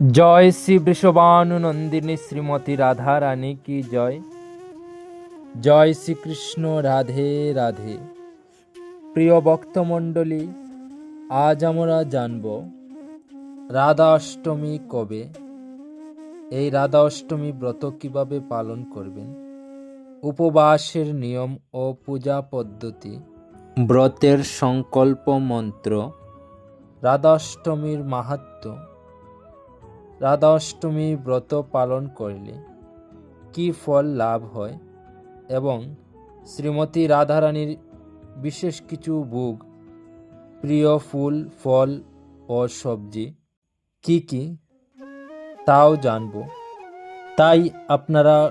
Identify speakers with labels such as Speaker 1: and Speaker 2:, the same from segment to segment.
Speaker 1: জয় শ্রী বৃষবানু নন্দিনী শ্রীমতী রাধা রানী কি জয়? জয় শ্রীকৃষ্ণ রাধে রাধে। প্রিয় ভক্তমণ্ডলী, আজ আমরা জানব রাধা অষ্টমী কবে? এই রাধা অষ্টমী ব্রত কীভাবে পালন করবেন? উপবাসের নিয়ম ও পূজা পদ্ধতি। ব্রতের সংকল্প মন্ত্র। রাধাষ্টমীর মাহাত্ম্য রাধা অষ্টমী ব্রত পালন করলে কি ফল লাভ হয়? এবং শ্রীমতী রাধারানীর বিশেষ কিছু ভোগ, প্রিয় ফুল, ফল ও সবজি কি কি? তাও জানব। তাই আপনারা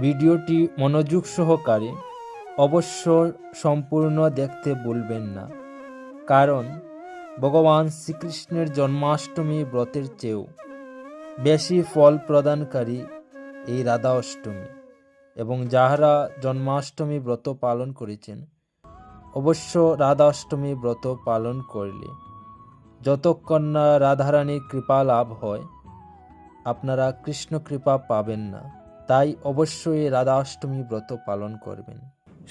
Speaker 1: ভিডিওটি মনোযোগ সহকারে অবশ্য সম্পূর্ণ দেখতে ভুলবেন না। কারণ ভগবান শ্রীকৃষ্ণের জন্মাষ্টমী ব্রতের চেয়েও বেশি ফল প্রদানকারী এই রাধা অষ্টমী এবং যাহারা জন্মাষ্টমী ব্রত পালন করেছেন অবশ্য রাধা অষ্টমী ব্রত পালন করলে যতক্ষণ না রাধারানীর কৃপা লাভ হয়, আপনারা কৃষ্ণ কৃপা পাবেন না। তাই অবশ্যই রাধা অষ্টমী ব্রত পালন করবেন।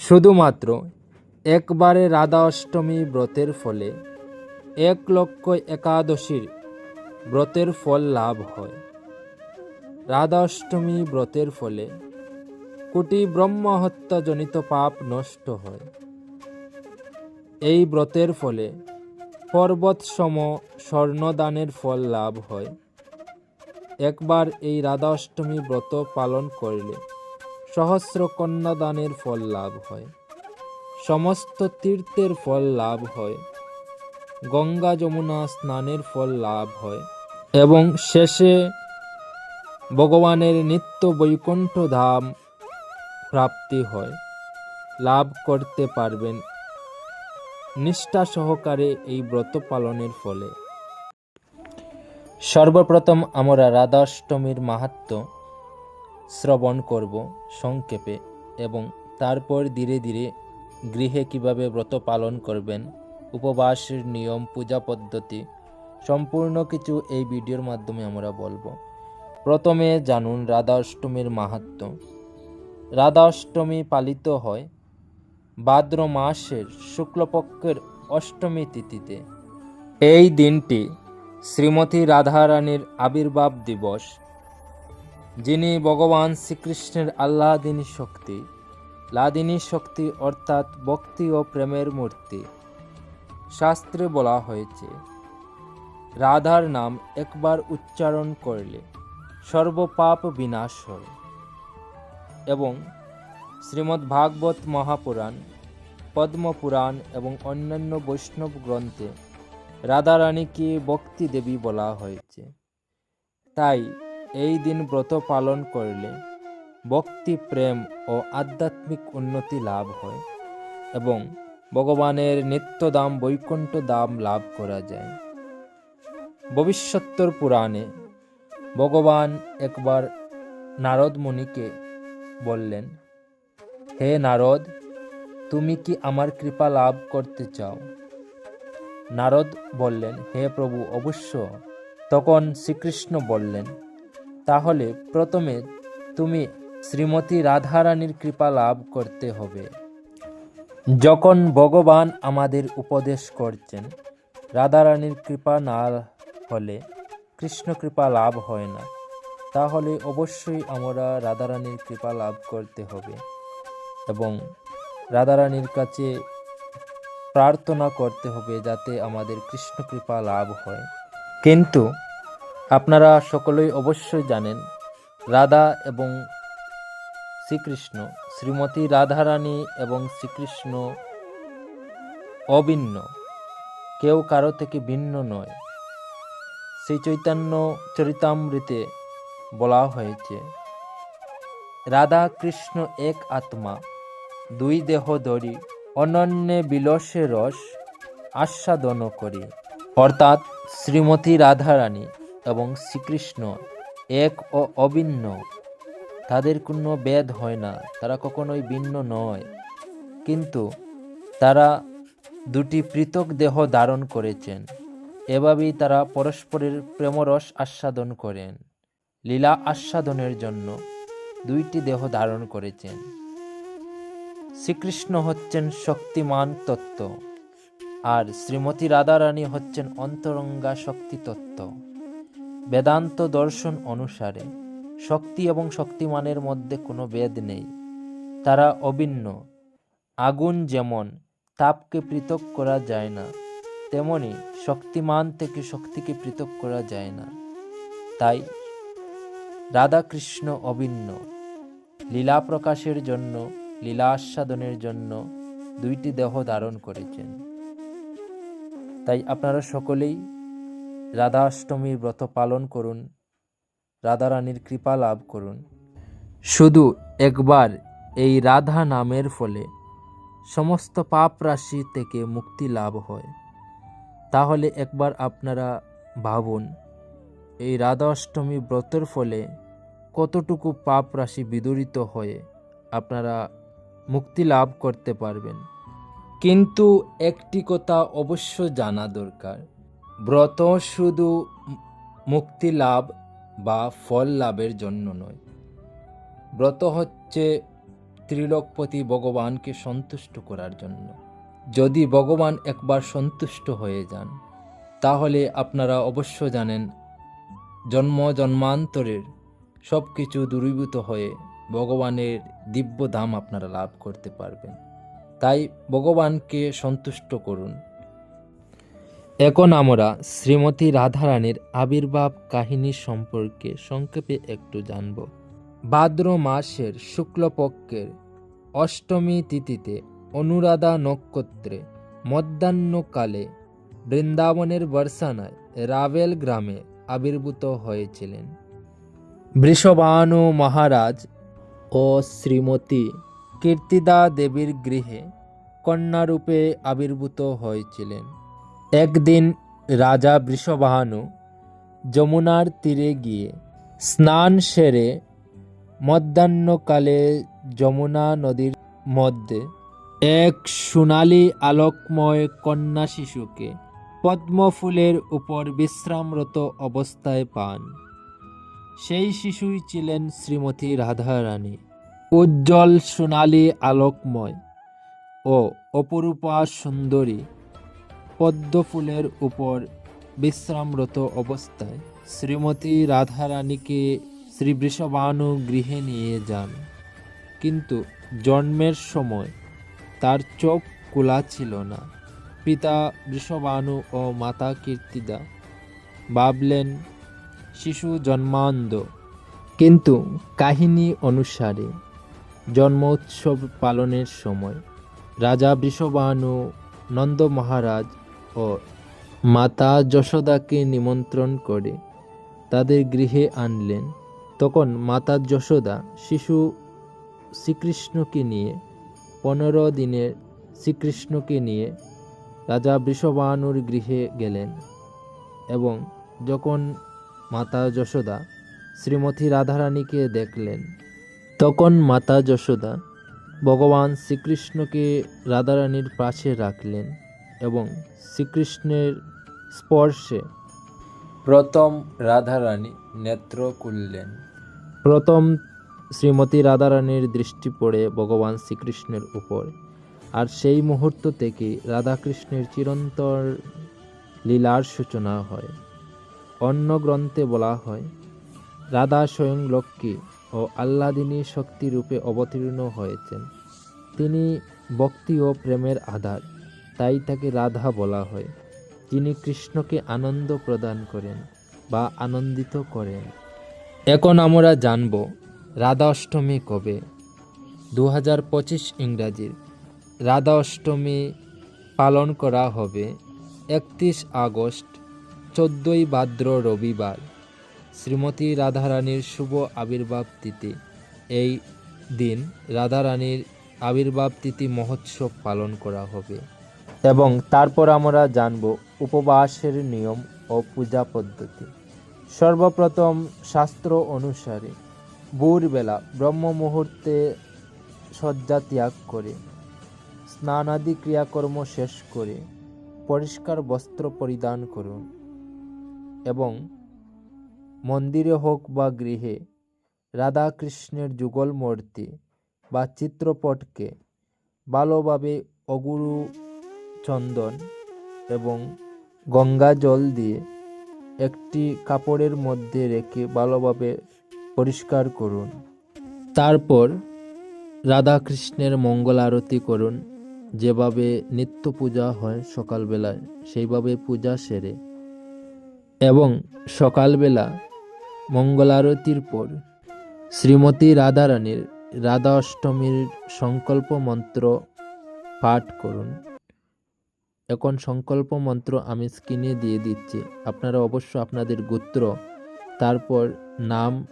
Speaker 1: শুধুমাত্র একবারে রাধা অষ্টমী ব্রতের ফলে এক লক্ষ একাদশীর ব্রতের ফল লাভ হয়। রাধা অষ্টমী ব্রতের ফলে কোটি ব্রহ্মহত্যাজনিত পাপ নষ্ট হয়। এই ব্রতের ফলে পর্বত সম স্বর্ণদানের ফল লাভ হয়। একবার এই রাধা অষ্টমী ব্রত পালন করলে সহস্র কন্যাদানের ফল লাভ হয়। সমস্ত তীর্থের ফল লাভ হয়। গঙ্গা যমুনা স্নানের ফল লাভ হয়। এবং শেষে ভগবানের নিত্য বৈকুণ্ঠ ধাম প্রাপ্তি হয়, লাভ করতে পারবেন। নিষ্ঠা সহকারে এই ব্রত পালনের ফলে। সর্বপ্রথম আমরা রাধাষ্টমীর মাহাত্ম শ্রবণ করব সংক্ষেপে এবং তারপর ধীরে ধীরে গৃহে কীভাবে ব্রত পালন করবেন, উপবাসের নিয়ম, পূজা পদ্ধতি, সম্পূর্ণ কিছু এই ভিডিওর মাধ্যমে আমরা বলব। প্রথমে জানুন রাধা অষ্টমীর মাহাত্ম। রাধা অষ্টমী পালিত হয় ভাদ্র মাসের শুক্লপক্ষের অষ্টমী তিথিতে। এই দিনটি শ্রীমতী রাধারানীর আবির্ভাব দিবস, যিনি ভগবান শ্রীকৃষ্ণের আল্লাদিনী শক্তি, লাদিনী শক্তি অর্থাৎ ভক্তি ও প্রেমের মূর্তি। শাস্ত্রে বলা হয়েছে, রাধার নাম একবার উচ্চারণ করলে সর্বপাপ বিনাশ হয় এবং শ্রীমদ্ ভাগবত মহাপুরাণ, পদ্মপুরাণ এবং অন্যান্য বৈষ্ণব গ্রন্থে রাধারানীকে ভক্তি দেবী বলা হয়েছে। তাই এই দিন ব্রত পালন করলে ভক্তি, প্রেম ও আধ্যাত্মিক উন্নতি লাভ হয় এবং ভগবানের নিত্য দাম, বৈকুণ্ঠ দাম লাভ করা যায়। ভবিষ্যত্তর পুরাণে ভগবান একবার নারদ মুনিকে বললেন, হে নারদ, তুমি কি আমার কৃপা লাভ করতে চাও? নারদ বললেন, হে প্রভু, অবশ্য। তখন শ্রীকৃষ্ণ বললেন, তাহলে প্রথমে তুমি শ্রীমতী রাধারানীর কৃপা লাভ করতে হবে। যখন ভগবান আমাদের উপদেশ করছেন, রাধারানীর কৃপা না হলে কৃষ্ণ কৃপা লাভ হয় না। তাহলে অবশ্যই আমরা রাধারানীর কৃপা লাভ করতে হবে এবং রাধারানীর কাছে প্রার্থনা করতে হবে যাতে আমাদের কৃষ্ণ কৃপা লাভ হয়। কিন্তু আপনারা সকলেই অবশ্যই জানেন, রাধা এবং শ্রীকৃষ্ণ, শ্রীমতী রাধারানী এবং শ্রীকৃষ্ণ অভিন্ন। কেউ কারও থেকে ভিন্ন নয়। শ্রী চৈতন্য চরিতামৃতে বলা হয়েছে, রাধা কৃষ্ণ এক আত্মা, দুই দেহ ধরি, অনন্যে বিলসে রস আস্বাদন করি। অর্থাৎ শ্রীমতী রাধারানী এবং শ্রীকৃষ্ণ এক ও অভিন্ন। তাদের কোনো বেদ হয় না, তারা কখনোই ভিন্ন নয়। কিন্তু তারা দুটি পৃথক দেহ ধারণ করেছেন। এভাবেই তারা পরস্পরের প্রেমরস আস্বাদন করেন, লীলা আস্বাদনের জন্য দুইটি দেহ ধারণ করেছেন। শ্রীকৃষ্ণ হচ্ছেন শক্তিমান তত্ত্ব আর শ্রীমতী রাধারানী হচ্ছেন অন্তরঙ্গা শক্তি তত্ত্ব। বেদান্ত দর্শন অনুসারে শক্তি এবং শক্তিমানের মধ্যে কোনো ভেদ নেই। তারা অভিন্ন, আগুন যেমন তাপকে পৃথক করা যায় না তেমনি শক্তিমান থেকে শক্তিকে পৃথক করা যায় না। তাই রাধাকৃষ্ণ অভিন্ন। লীলা প্রকাশের জন্য, লীলা আস্বাদনের জন্য দুইটি দেহ ধারণ করেছেন। তাই আপনারা সকলেই রাধা অষ্টমীর ব্রত পালন করুন রাধারানীর কৃপা লাভ করুন। শুধু একবার এই রাধা নামের ফলে সমস্ত পাপ রাশি থেকে মুক্তি লাভ হয়। তাহলে একবার আপনারা ভাবুন, এই রাধা অষ্টমী ব্রতের ফলে কতটুকু পাপ রাশি বিদরিত হয়ে আপনারা মুক্তি লাভ করতে পারবেন। কিন্তু একটি কথা অবশ্য জানা দরকার, ব্রত শুধু মুক্তি লাভ বা ফল লাভের জন্য নয়, ব্রত হচ্ছে ত্রিলোকপতি ভগবানকে সন্তুষ্ট করার জন্য। যদি ভগবান একবার সন্তুষ্ট হয়ে যান, তাহলে আপনারা অবশ্য জানেন, জন্ম জন্মান্তরের সব কিছু দূরীভূত হয়ে ভগবানের দিব্য ধাম আপনারা লাভ করতে পারবেন। তাই ভগবানকে সন্তুষ্ট করুন। এখন আমরা শ্রীমতী রাধারানীর আবির্ভাব কাহিনী সম্পর্কে সংক্ষেপে একটু জানব। ভাদ্র মাসের শুক্লপক্ষের অষ্টমী তিথিতে অনুরাধা নক্ষত্রে, মধ্যাহ্নকালে বৃন্দাবনের বর্ষানায় রাভেল গ্রামে আবির্ভূত হয়েছিলেন। বৃষভানু মহারাজ ও শ্রীমতী কীর্তিদা দেবীর গৃহে কন্যারূপে আবির্ভূত হয়েছিলেন। একদিন রাজা বৃষবাহানু যমুনার তীরে গিয়ে স্নান সেরে মধ্যাহ্নকালে যমুনা নদীর মধ্যে এক সোনালি আলোকময় কন্যা শিশুকে পদ্মফুলের উপর বিশ্রামরত অবস্থায় পান। সেই শিশুই ছিলেন শ্রীমতী রাধারানী। উজ্জ্বল সোনালি আলোকময় ও অপরূপা সুন্দরী পদ্মফুলের উপর বিশ্রামরত অবস্থায় শ্রীমতী রাধারানীকে শ্রী বৃষভানু গৃহে নিয়ে যান। কিন্তু জন্মের সময় তার চোখ খোলা ছিল না। পিতা বৃষভানু ও মাতা কীর্তিদা ভাবলেন, শিশু জন্মান্ধ। কিন্তু কাহিনী অনুসারে জন্ম উৎসব পালনের সময় রাজা বৃষভানু, নন্দ মহারাজ ও মাতা যশোদাকে নিমন্ত্রণ করে তাদের গৃহে আনলেন। তখন মাতা যশোদা শিশু শ্রীকৃষ্ণকে নিয়ে পনেরো দিনের শ্রীকৃষ্ণকে নিয়ে রাজা বৃষভানুর গৃহে গেলেন এবং যখন মাতা যশোদা শ্রীমতী রাধারানীকে দেখলেন, তখন মাতা যশোদা ভগবান শ্রীকৃষ্ণকে রাধারানীর পাশে রাখলেন এবং শ্রীকৃষ্ণের স্পর্শে প্রথম রাধারানী নেত্র খুললেন। প্রথম শ্রীমতী রাধারানীর দৃষ্টি পড়ে ভগবান শ্রীকৃষ্ণের উপর। আর সেই মুহূর্ত থেকে রাধাকৃষ্ণের চিরন্তর লীলার সূচনা হয়। অন্য গ্রন্থে বলা হয়, রাধা স্বয়ং লক্ষ্মী ও আল্লাদিনী শক্তি রূপে অবতীর্ণ হয়েছেন। তিনি ভক্তি ও প্রেমের আধার, তাই তাকে রাধা বলা হয়। যিনি কৃষ্ণকে আনন্দ প্রদান করেন বা আনন্দিত করেন। এখন আমরা জানব রাধা অষ্টমী কবে? দু হাজার পঁচিশ ইংরাজির। রাধা অষ্টমী পালন করা হবে একত্রিশ আগস্ট, চোদ্দোই ভাদ্র রবিবার। শ্রীমতী রাধারানীর শুভ আবির্ভাব তিথি। এই দিন রাধারানীর আবির্ভাব তিথি মহোৎসব পালন করা হবে। এবং তারপর আমরা জানব উপবাসের নিয়ম ও পূজা পদ্ধতি। সর্বপ্রথম শাস্ত্র অনুসারে ভোরবেলা ব্রহ্ম মুহূর্তে শয্যা ত্যাগ করে, স্নানাদি ক্রিয়াকর্ম শেষ করে পরিষ্কার বস্ত্র পরিধান করুন এবং মন্দিরে হোক বা গৃহে রাধাকৃষ্ণের যুগল মূর্তি বা চিত্রপটকে ভালোভাবে অগুরু চন্দন এবং গঙ্গা জল দিয়ে একটি কাপড়ের মধ্যে রেখে ভালোভাবে পরিষ্কার করুন। তারপর রাধাকৃষ্ণের মঙ্গল আরতি করুন। যেভাবে নিত্য পূজা হয় সকালবেলায়, সেইভাবে পূজা সেরে। এবং সকালবেলা মঙ্গল আরতির পর শ্রীমতী রাধারানীর রাধা অষ্টমীর সংকল্প মন্ত্র পাঠ করুন। এখন সংকল্প মন্ত্র আমি স্ক্রিনে দিয়ে দিচ্ছি। আপনারা অবশ্য আপনাদের গোত্র, তারপর নাম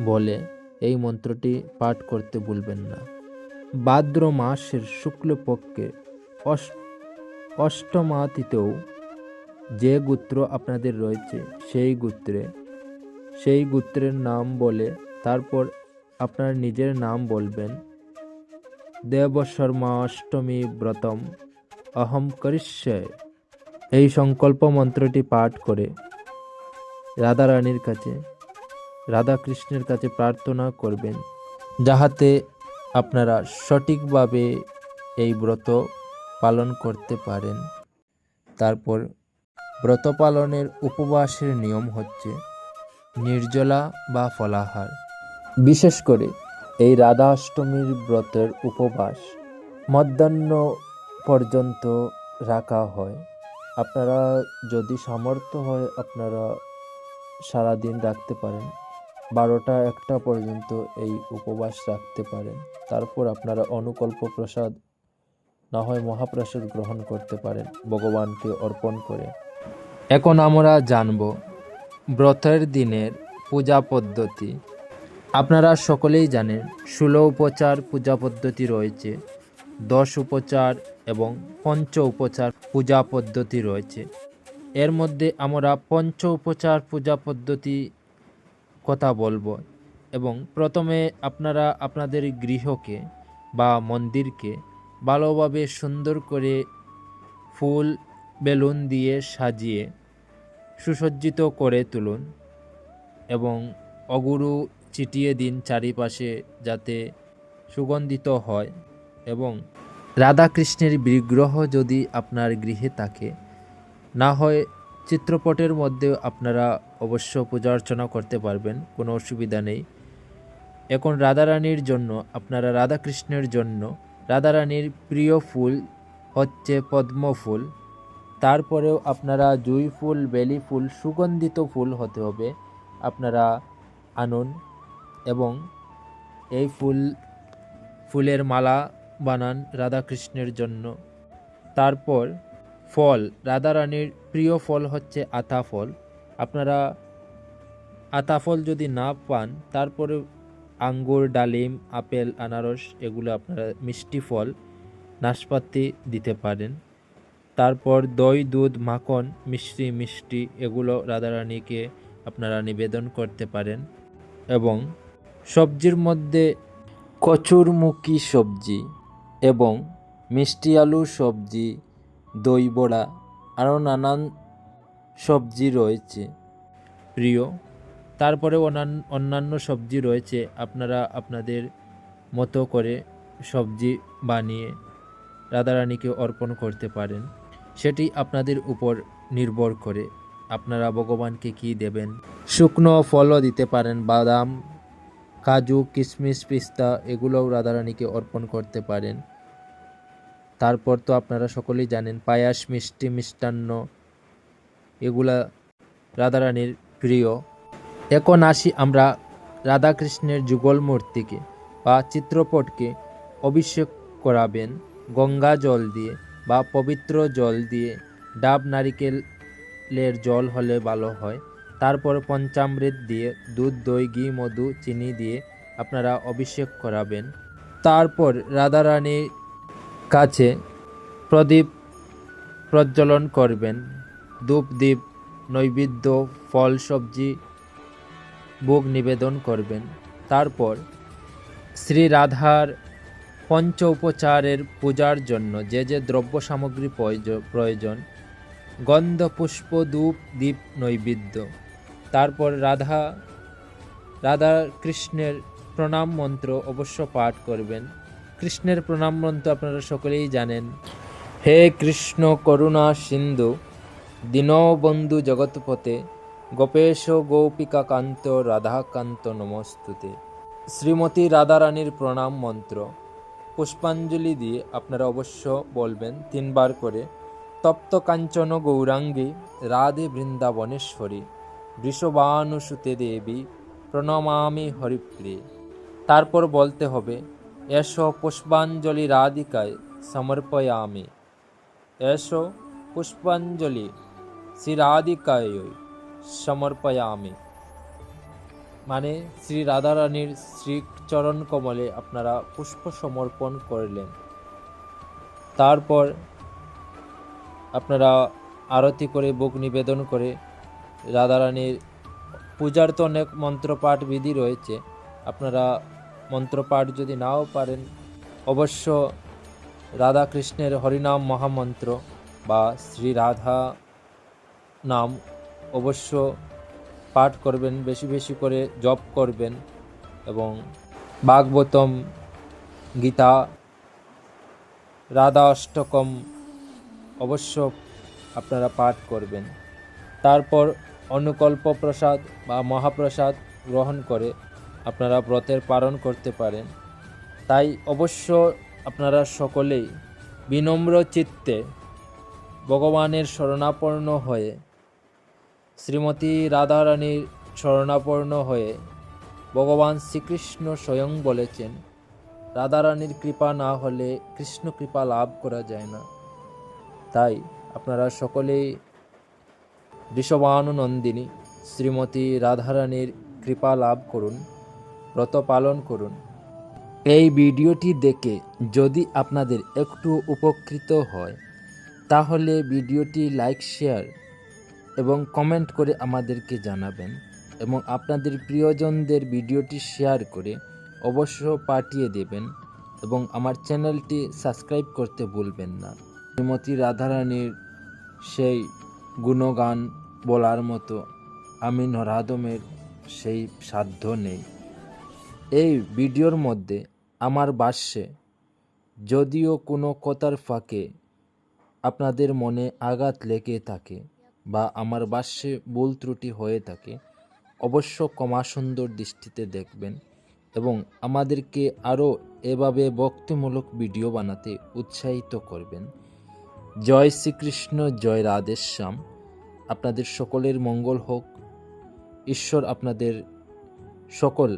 Speaker 1: বলে, এই মন্ত্রটি পাঠ করতে ভুলবেন না। ভাদ্র মাসের শুক্লপক্ষে অষ্ট, অষ্টমাতিতেও যে গোত্র আপনাদের রয়েছে, সেই গোত্রে, সেই গোত্রের নাম বলে তারপর আপনার নিজের নাম বলবেন। দেব শর্মা অষ্টমী ব্রতম অহম করিষ্যে। এই সংকল্প মন্ত্রটি পাঠ করে রাধারানীর কাছে রাধাকৃষ্ণের কাছে প্রার্থনা করবেন, যাহাতে আপনারা সঠিকভাবে এই ব্রত পালন করতে পারেন। তারপর ব্রত পালনের উপবাসের নিয়ম হচ্ছে নির্জলা বা ফলাহার। বিশেষ করে এই রাধা অষ্টমীর ব্রতের উপবাস মধ্যাহ্ন পর্যন্ত রাখা হয়। আপনারা যদি সামর্থ্য হয় আপনারা সারাদিন রাখতে পারেন। বারোটা একটা পর্যন্ত এই উপবাস রাখতে পারেন। তারপর আপনারা অনুকল্প প্রসাদ না হয় মহাপ্রসাদ গ্রহণ করতে পারেন, ভগবানকে অর্পণ করে। এখন আমরা জানব ব্রতের দিনের পূজা পদ্ধতি। আপনারা সকলেই জানেন, ষোলো উপচার পূজা পদ্ধতি রয়েছে, দশ উপচার এবং পঞ্চ উপচার পূজা পদ্ধতি রয়েছে। এর মধ্যে আমরা পঞ্চ উপচার পূজা পদ্ধতি কথা বলব এবং প্রথমে আপনারা আপনাদের গৃহকে বা মন্দিরকে ভালোভাবে সুন্দর করে ফুল, বেলুন দিয়ে সাজিয়ে সুসজ্জিত করে তুলুন এবং অগুরু ছিটিয়ে দিন চারিপাশে যাতে সুগন্ধিত হয় এবং রাধাকৃষ্ণের বিগ্রহ যদি আপনার গৃহে থাকে, না হয় চিত্রপটের মধ্যেও আপনারা অবশ্য পূজা অর্চনা করতে পারবেন, কোনো অসুবিধা নেই। এখন রাধারানীর জন্য, আপনারা রাধাকৃষ্ণের জন্য, রাধারানীর প্রিয় ফুল হচ্ছে পদ্ম ফুল। তারপরেও আপনারা জুই ফুল, বেলি ফুল, সুগন্ধিত ফুল হতে হবে, আপনারা আনুন এবং এই ফুল, ফুলের মালা বানান রাধাকৃষ্ণের জন্য। তারপর ফল, রাধারানীর প্রিয় ফল হচ্ছে আতা ফল। আপনারা আতাফল যদি না পান, তারপরে আঙ্গুর, ডালিম, আপেল, আনারস এগুলো আপনারা মিষ্টি ফল, নাশপাতি দিতে পারেন। তারপর দই, দুধ, মাখন, মিষ্টি মিষ্টি এগুলো রাধারানীকে আপনারা নিবেদন করতে পারেন। এবং সবজির মধ্যে কচুরমুখী সবজি এবং মিষ্টি আলু সবজি, দই বড়া, আরও নানান সবজি রয়েছে। প্রিয়, তারপরে অন্যান্য সবজি রয়েছে, আপনারা আপনাদের মতো করে সবজি বানিয়ে রাধারানীকে অর্পণ করতে পারেন। সেটি আপনাদের উপর নির্ভর করে আপনারা ভগবানকে কি দেবেন। শুকনো ফলও দিতে পারেন, বাদাম, কাজু, কিশমিশ, পিস্তা, এগুলোও রাধারানীকে অর্পণ করতে পারেন। তারপর তো আপনারা সকলেই জানেন, পায়াস মিষ্টি, মিষ্টান্ন এগুলা রাধারানীর প্রিয়। এখন আসি আমরা রাধাকৃষ্ণের যুগল মূর্তিকে বা চিত্রপটকে অভিষেক করাবেন। গঙ্গা জল দিয়ে বা পবিত্র জল দিয়ে ডাব নারিকেলের জল হলে ভালো হয়। তারপর পঞ্চামৃত দিয়ে দুধ, দই, ঘি, মধু, চিনি দিয়ে আপনারা অভিষেক করাবেন। তারপর রাধারানীর কাছে প্রদীপ প্রজ্বলন করবেন। ধূপ দ্বীপ নৈবেদ্য, ফল, সবজি, ভোগ নিবেদন করবেন। তারপর শ্রী রাধার পঞ্চ উপচারের পূজার জন্য যে যে দ্রব্য সামগ্রী প্রয়োজ- প্রয়োজন, গন্ধ, পুষ্প দীপ, নৈবেদ্য। তারপর রাধা রাধা কৃষ্ণের প্রণাম মন্ত্র অবশ্য পাঠ করবেন। কৃষ্ণের প্রণাম মন্ত্র আপনারা সকলেই জানেন। হে কৃষ্ণ করুণা সিন্ধু দীনবন্ধু জগৎপতে গোপেশ গৌপিকা কান্ত রাধাকান্ত নমস্তুতে। শ্রীমতী রাধারানীর প্রণাম মন্ত্র। পুষ্পাঞ্জলি দিয়ে আপনারা অবশ্য বলবেন, তিনবার করে, তপ্ত কাঞ্চন গৌরাঙ্গী রাধে বৃন্দাবনেশ্বরী বৃষবানুসুতে দেবী, প্রণমামি হরিপ্রিয়ে। তারপর বলতে হবে, এসো পুষ্পাঞ্জলি রাধিকায় সমর্পয়ামি। এসো পুষ্পাঞ্জলি শ্রী রাধিকায় সমর্পয়ামি মানে শ্রী রাধারানীর শ্রী চরণ কমলে আপনারা পুষ্প সমর্পণ করলেন। তারপর আপনারা আরতি করে বুক নিবেদন করে রাধারানীর পূজার তো অনেক মন্ত্রপাঠ বিধি রয়েছে। আপনারা মন্ত্রপাঠ যদি নাও পারেন, অবশ্য রাধা কৃষ্ণের হরিনাম মহামন্ত্র বা শ্রী রাধা নাম অবশ্য পাঠ করবেন, বেশি বেশি করে জপ করবেন এবং ভাগবতম গীতা, রাধা অষ্টকম অবশ্য আপনারা পাঠ করবেন। তারপর অনুকল্প প্রসাদ বা মহাপ্রসাদ গ্রহণ করে আপনারা ব্রতের পালন করতে পারেন। তাই অবশ্য আপনারা সকলেই বিনম্র চিত্তে ভগবানের শরণাপন্ন হয়ে শ্রীমতী রাধারানীর শরণাপন্ন হয়ে ভগবান শ্রীকৃষ্ণ স্বয়ং বলেছেন, রাধারানীর কৃপা না হলে কৃষ্ণ কৃপা লাভ করা যায় না। তাই আপনারা সকলেই বৃষভানুনন্দিনী শ্রীমতী রাধারানীর কৃপা লাভ করুন, ব্রত পালন করুন। এই ভিডিওটি দেখে যদি আপনাদের একটু উপকৃত হয়, তাহলে ভিডিওটি লাইক, শেয়ার এবং কমেন্ট করে আমাদেরকে জানাবেন এবং আপনাদের প্রিয়জনদের ভিডিওটি শেয়ার করে অবশ্য পাঠিয়ে দেবেন এবং আমার চ্যানেলটি সাবস্ক্রাইব করতে ভুলবেন না। শ্রীমতী রাধারানীর সেই গুণগান বলার মতো আমি নরাদমের সেই সাধ্য নেই। এই ভিডিওর মধ্যে আমার ভাষ্যে যদিও কোনো কথার ফাঁকে আপনাদের মনে আঘাত লেগে থাকে বা আমার ভাষ্যে ভুল ত্রুটি হয়ে থাকে, অবশ্য ক্ষমা সুন্দর দৃষ্টিতে দেখবেন এবং আমাদেরকে আরও এভাবে ভক্তিমূলক ভিডিও বানাতে উৎসাহিত করবেন। জয় শ্রীকৃষ্ণ, জয় রাধেশ্যাম আপনাদের সকলের মঙ্গল হোক। ঈশ্বর আপনাদের সকল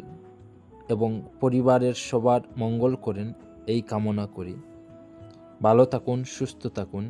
Speaker 1: এবং পরিবারের সবার মঙ্গল করেন, এই কামনা করি। ভালো থাকুন, সুস্থ থাকুন।